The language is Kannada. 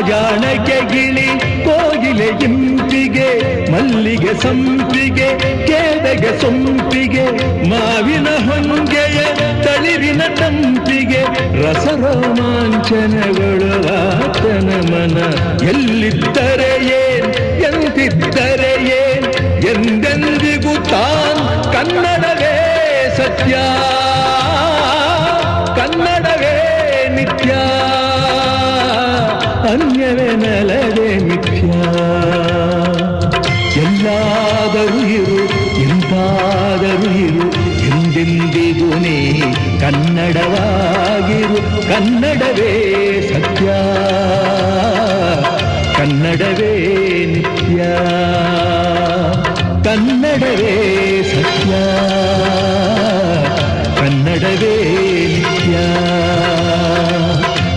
ಜಾಣಕ್ಕೆ ಗಿಳಿ ಕೋಗಿಲೆ ಇಂಪಿಗೆ ಮಲ್ಲಿಗೆ ಸಂಪಿಗೆ, ಕೇದಗೆ ಸೊಂಪಿಗೆ, ಮಾವಿನ ಹೊಂಗೆಯ ತಳಿರಿನ ತಂಪಿಗೆ, ರಸರೋಮಾಂಚನಗಳು ಆತನ ಮನ. ಎಲ್ಲಿದ್ದರೆ ಏನ್, ಎಂತಿದ್ದರೆ ಏನ್, ಎಂದೆಂದಿಗೂ ತಾನ್ ಕನ್ನಡವೇ ಸತ್ಯ. ಕನ್ನಡವೇ ನಿತ್ಯ. ಅನ್ಯವೇ ನೆಲವೇ ಮಿಥ್ಯ ಎಲ್ಲಾದರೂ ಇರು ಎಂತಾದರೂ ಇರು ಎಂದೆಂದಿಗೂ ನೀ ಕನ್ನಡವಾಗಿರು ಕನ್ನಡವೇ ಸತ್ಯ ಕನ್ನಡವೇ ನಿತ್ಯ ಕನ್ನಡವೇ